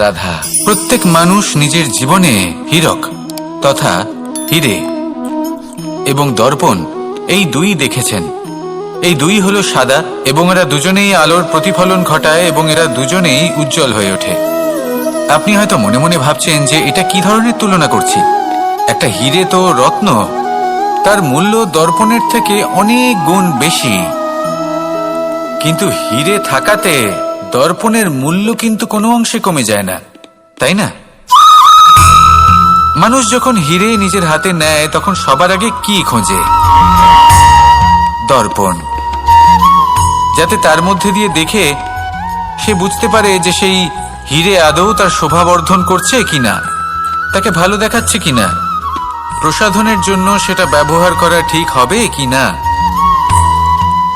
রাধা, প্রত্যেক মানুষ নিজের জীবনে হীরক তথা হিরে এবং দর্পণ এই দুই দেখেছেন। এই দুই হলো সাদা এবং এরা দুজনেই আলোর প্রতিফলন ঘটায় এবং এরা দুজনেই উজ্জ্বল হয়ে ওঠে। আপনি হয়তো মনে মনে ভাবছেন যে এটা কি ধরনের তুলনা করছি? একটা হিরে তো রত্ন, তার মূল্য দর্পণের থেকে অনেক গুণ বেশি। কিন্তু হিরে থাকাতে দর্পণের মূল্য কিন্তু কোনো অংশে কমে যায় না, তাই না? মানুষ যখন হিরে নিজের হাতে নেয়, তখন সবার আগে কি খোঁজে? দর্পণ। যাতে তার মধ্যে দিয়ে দেখে সে বুঝতে পারে যে সেই হিরে আদৌ তার শোভাবর্ধন করছে কিনা, তাকে ভালো দেখাচ্ছে কিনা, প্রসাধনের জন্য সেটা ব্যবহার করা ঠিক হবে কিনা।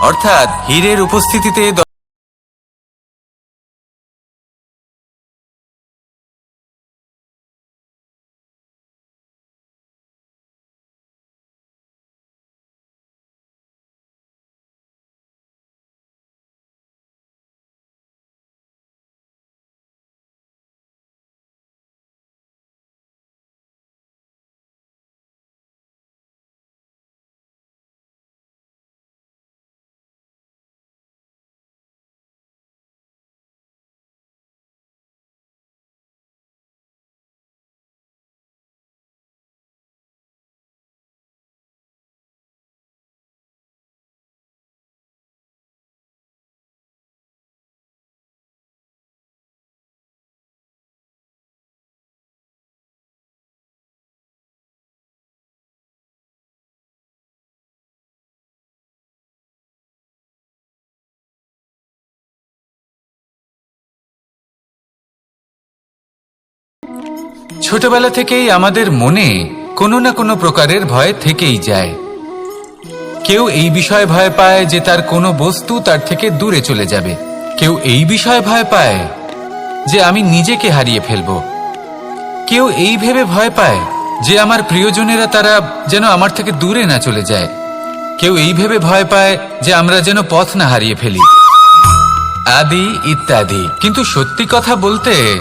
অর্থাৎ হীরের উপস্থিতিতে ছোটবেলা থেকেই আমাদের মনে কোনো না কোনো প্রকারের ভয় থেকেই যায়। কেউ এই বিষয়ে ভয় পায় যে তার কোনো বস্তু তার থেকে দূরে চলে যাবে। কেউ এই বিষয়ে ভয় পায় যে আমি নিজেকে হারিয়ে ফেলব। কেউ এই ভেবে ভয় পায় যে আমার প্রিয়জনেরা তারা যেন আমার থেকে দূরে না চলে যায়। কেউ এই ভেবে ভয় পায় যে আমরা যেন পথ না হারিয়ে ফেলি। আদি ইত্যাদি। কিন্তু সত্যি কথা বলতে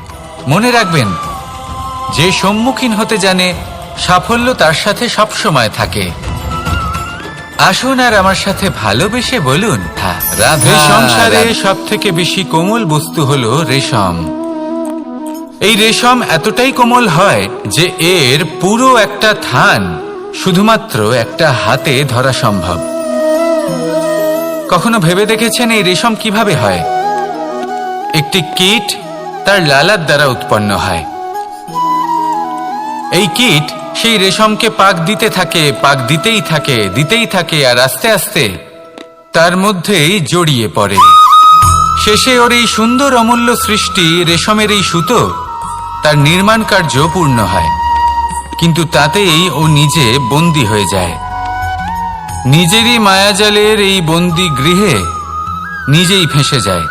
মনে রাখবেন যে সম্মুখীন হতে জানে সাফল্য তার সাথে সবসময় থাকে। আসুন আর আমার সাথে ভালোবেসে বলুন রাধে সংসারে সব থেকে বেশি কোমল বস্তু হলো রেশম। এই রেশম এতটাই কোমল হয় যে এর পুরো একটা থান শুধুমাত্র একটা হাতে ধরা সম্ভব। কখনো ভেবে দেখেছেন এই রেশম কীভাবে হয়? একটি কীট তার লালার দ্বারা উৎপন্ন হয়। এই কীট সেই রেশমকে পাক দিতে থাকে, পাক দিতেই থাকে দিতেই থাকে আর আস্তে আস্তে তার মধ্যেই জড়িয়ে পড়ে। শেষে ওর এই সুন্দর অমূল্য সৃষ্টি রেশমের এই সুতো তার নির্মাণ কার্য পূর্ণ হয়। কিন্তু তাতেই ও নিজে বন্দী হয়ে যায়। নিজেরই মায়াজালের এই বন্দি গৃহে নিজেই ফেঁসে যায়।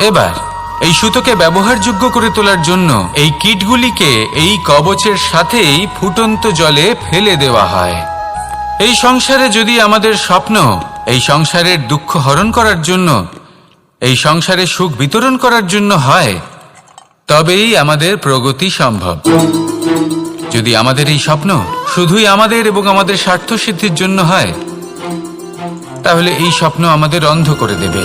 এবার এই সুতোকে ব্যবহারযোগ্য করে তোলার জন্য এই কিটগুলিকে এই কবচের সাথেই ফুটন্ত জলে ফেলে দেওয়া হয়। এই সংসারে যদি আমাদের স্বপ্ন এই সংসারের দুঃখ হরণ করার জন্য, এই সংসারে সুখ বিতরণ করার জন্য হয়, তবেই আমাদের প্রগতি সম্ভব। যদি আমাদের এই স্বপ্ন শুধুই আমাদের এবং আমাদের স্বার্থ সিদ্ধির জন্য হয়, তাহলে এই স্বপ্ন আমাদের অন্ধ করে দেবে।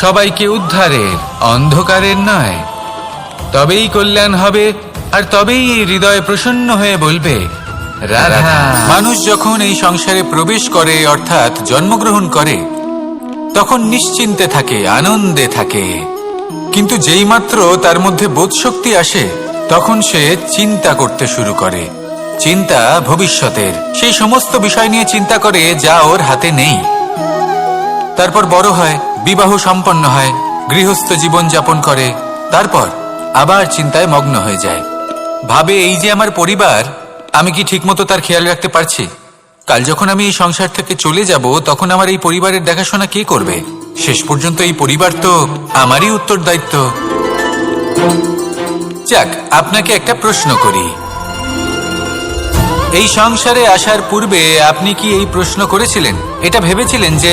সবাইকে উদ্ধারের, অন্ধকারের নয় তবেই কল্যাণ হবে, আর তবেই এই হৃদয় প্রসন্ন হয়ে বলবে মানুষ যখন এই সংসারে প্রবেশ করে, অর্থাৎ জন্মগ্রহণ করে, তখন নিশ্চিন্তে থাকে, আনন্দে থাকে। কিন্তু যেইমাত্র তার মধ্যে বোধশক্তি আসে, তখন সে চিন্তা করতে শুরু করে। চিন্তা ভবিষ্যতের। সেই সমস্ত বিষয় নিয়ে চিন্তা করে যা ওর হাতে নেই। তারপর বড় হয় বিবাহ সম্পন্ন হয়, গৃহস্থ জীবন যাপন করে, তারপর আবার চিন্তায় মগ্ন হয়ে যায়। ভাবে এই যে আমার পরিবার, আমি কি ঠিকমতো তার খেয়াল রাখতে পারছি? কাল যখন আমি এই সংসার থেকে চলে যাব, তখন আমার এই পরিবারের দেখাশোনা কে করবে? শেষ পর্যন্ত এই পরিবার তো আমারই উত্তর দায়িত্ব যাক, আপনাকে একটা প্রশ্ন করি। এই সংসারে আসার পূর্বে আপনি কি এই প্রশ্ন করেছিলেন? এটা ভেবেছিলেন যে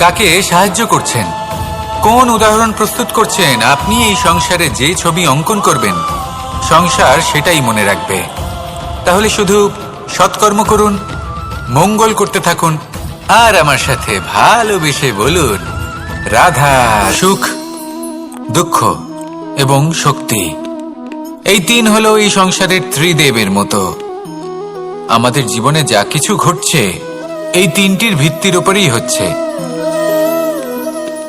কাকে সাহায্য করছেন? কোন উদাহরণ প্রস্তুত করছেন? আপনি এই সংসারে যে ছবি অঙ্কন করবেন, সংসার সেটাই মনে রাখবে। তাহলে শুধু সৎকর্ম করুন, মঙ্গল করতে থাকুন, আর আমার সাথে ভালোবেসে বলুন, রাধা, সুখ, দুঃখ এবং শক্তি। এই তিন হলো এই সংসারের ত্রিদেবের মতো। আমাদের জীবনে যা কিছু ঘটছে, এই তিনটির ভিত্তির উপরেই হচ্ছে।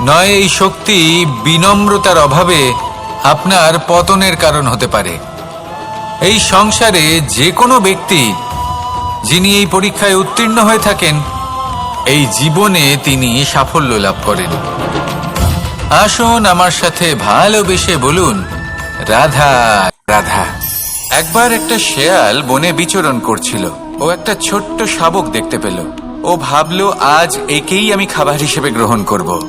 নয়, এই শক্তি বিনম্রতার অভাবে আপনার পতনের কারণ হতে পারে। এই সংসারে যে কোনো ব্যক্তি যিনি এই পরীক্ষায় উত্তীর্ণ হয়ে থাকেন, এই জীবনে তিনি সাফল্য লাভ করেন। আসুন আমার সাথে ভালোবেসে বলুন, রাধা রাধা। একবার একটা শেয়াল বনে বিচরণ করছিল। ও একটা ছোট্ট শাবক দেখতে পেল। ও ভাবলো, আজ একেই আমি খাবার হিসেবে গ্রহণ করব।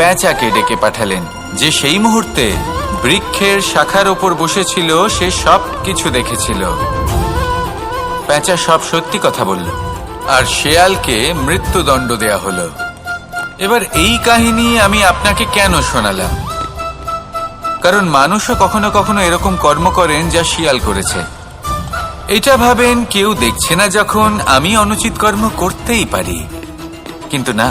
প্যাঁচাকে ডেকে পাঠালেন, যে সেই মুহূর্তে বৃক্ষের শাখার ওপর বসেছিল, সে সব কিছু দেখেছিল। প্যাঁচা সব সত্যি কথা বলল, আর শেয়ালকে মৃত্যুদণ্ড দেয়া হলো। এবার এই কাহিনী আমি আপনাকে কেন শোনালাম? কারণ মানুষও কখনো কখনো এরকম কর্ম করেন যা শিয়াল করেছে। এটা ভাবেন কেউ দেখছে না যখন আমি অনুচিত কর্ম করতেই পারি। কিন্তু না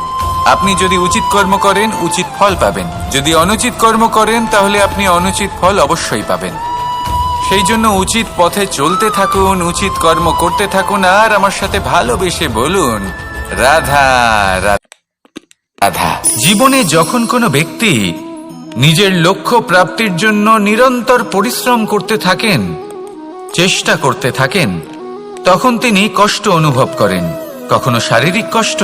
আপনি যদি উচিত কর্ম করেন, উচিত ফল পাবেন। যদি অনুচিত কর্ম করেন, তাহলে আপনি অনুচিত ফল অবশ্যই পাবেন। সেই জন্য উচিত পথে চলতে থাকুন, উচিত কর্ম করতে থাকুন, আর আমার সাথে ভালোবেসে বলুন, রাধা রাধা। জীবনে যখন কোনো ব্যক্তি নিজের লক্ষ্য প্রাপ্তির জন্য নিরন্তর পরিশ্রম করতে থাকেন, চেষ্টা করতে থাকেন, তখন তিনি কষ্ট অনুভব করেন। কখনো শারীরিক কষ্ট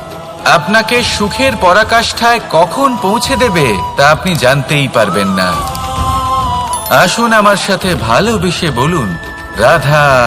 আপনাকে সুখের পরাকাষ্ঠায় কখন পৌঁছে দেবে তা আপনি জানতেই পারবেন না। আসুন আমার সাথে ভালোবেসে বলুন, রাধা